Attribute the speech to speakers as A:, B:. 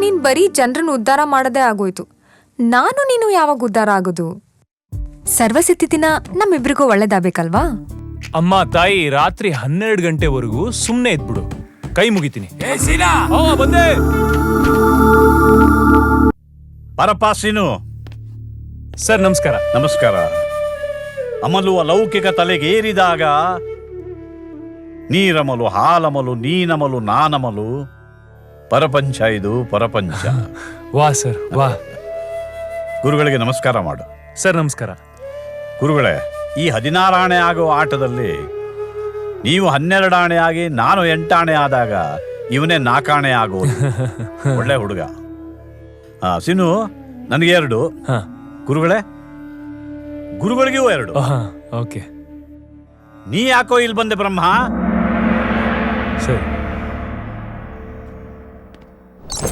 A: ನೀನ್ ಬರೀ ಜನರನ್ನ ಉದ್ಧಾರ ಮಾಡದೇ ಆಗೋಯ್ತು. ನಾನು ನೀನು ಯಾವಾಗ ಉದ್ಧಾರ ಆಗೋದು? ಸರ್ವಸಿದ್ಧಿ ದಿನ ನಮ್ಮಿಬ್ರಿಗೂ ಒಳ್ಳೇದಾಗ್ಬೇಕಲ್ವಾ?
B: ಅಮ್ಮ ತಾಯಿ ರಾತ್ರಿ ಹನ್ನೆರಡು ಗಂಟೆವರೆಗೂ ಸುಮ್ಮನೆ ಇದ್ಬಿಡು. ಕೈ ಮುಗಿತೀನಿ.
C: ಬರಪ್ಪ ಸೀನು.
B: ಸರ್ ನಮಸ್ಕಾರ.
C: ನಮಸ್ಕಾರ. ಅಮಲು ಅಲೌಕಿಕ ತಲೆಗೆ ಏರಿದಾಗ ನೀರಮಲು ಹಾಲಮಲು ನೀನಮಲು ನಾನಮಲು ಪರಪಂಚ ಇದು ಪರಪಂಚ.
B: ವಾ ಸರ್ ವಾ.
C: ಗುರುಗಳಿಗೆ ನಮಸ್ಕಾರ ಮಾಡು.
B: ಸರ್ ನಮಸ್ಕಾರ.
C: ಗುರುಗಳೇ ಈ ಹದಿನಾರಾಣೆ ಆಗುವ ಆಟದಲ್ಲಿ ನೀವು ಹನ್ನೆರಡಾಣೆ ಆಗಿ ನಾನು ಎಂಟಾಣೆ ಆದಾಗ ಇವನೇ ನಾಕಾಣೆ ಆಗುವ ಒಳ್ಳೆ ಹುಡುಗ. ಆ, ಸಿನು ನನಗೆ ಎರಡು.
B: ಹಾ.
C: ಗುರುಗಳೇ ಗುರುಗಳಿಗೂ ಎರಡು.
B: ಓಕೆ.
C: ನೀ ಯಾಕೋ ಇಲ್ಲಿ ಬಂದೆ ಬ್ರಹ್ಮ?